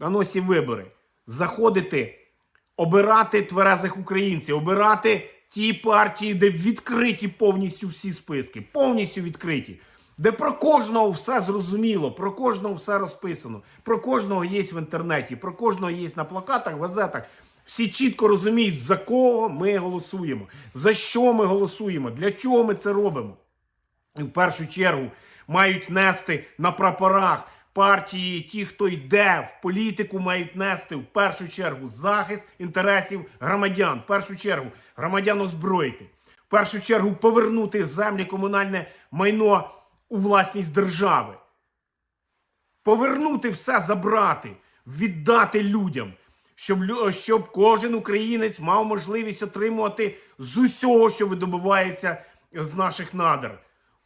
на носі вибори. Заходити, обирати тверезих українців, обирати ті партії, де відкриті повністю всі списки, повністю відкриті. Де про кожного все зрозуміло, про кожного все розписано, про кожного є в інтернеті, про кожного є на плакатах, газетах. Всі чітко розуміють, за кого ми голосуємо, за що ми голосуємо, для чого ми це робимо. І в першу чергу мають нести на прапорах партії, ті, хто йде в політику, мають нести в першу чергу захист інтересів громадян. В першу чергу громадян озброїти. В першу чергу повернути землі комунальне майно у власність держави. Повернути все, забрати, віддати людям, щоб, щоб кожен українець мав можливість отримувати з усього, що видобувається з наших надр.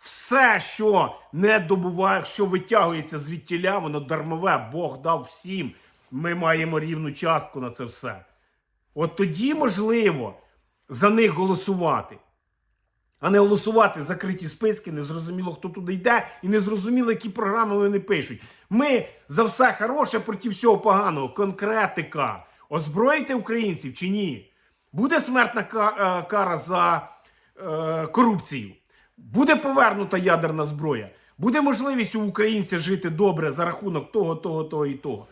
Все, що не добуває, що витягується звідтіля, воно дармове. Бог дав всім. Ми маємо рівну частку на це все. От тоді можливо за них голосувати. А не голосувати закриті списки, незрозуміло, хто туди йде, і незрозуміло, які програми вони пишуть. Ми за все хороше проти всього поганого. Конкретика. Озброїте українців чи ні? Буде смертна е, кара за е, корупцію. Буде повернута ядерна зброя. Буде можливість у українця жити добре за рахунок того, того, того і того.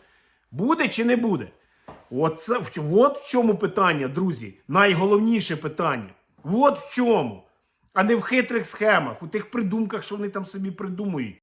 Буде чи не буде? От, це, от в чому питання, друзі. Найголовніше питання. От в чому. А не в хитрих схемах, у тих придумках, що вони там собі придумують.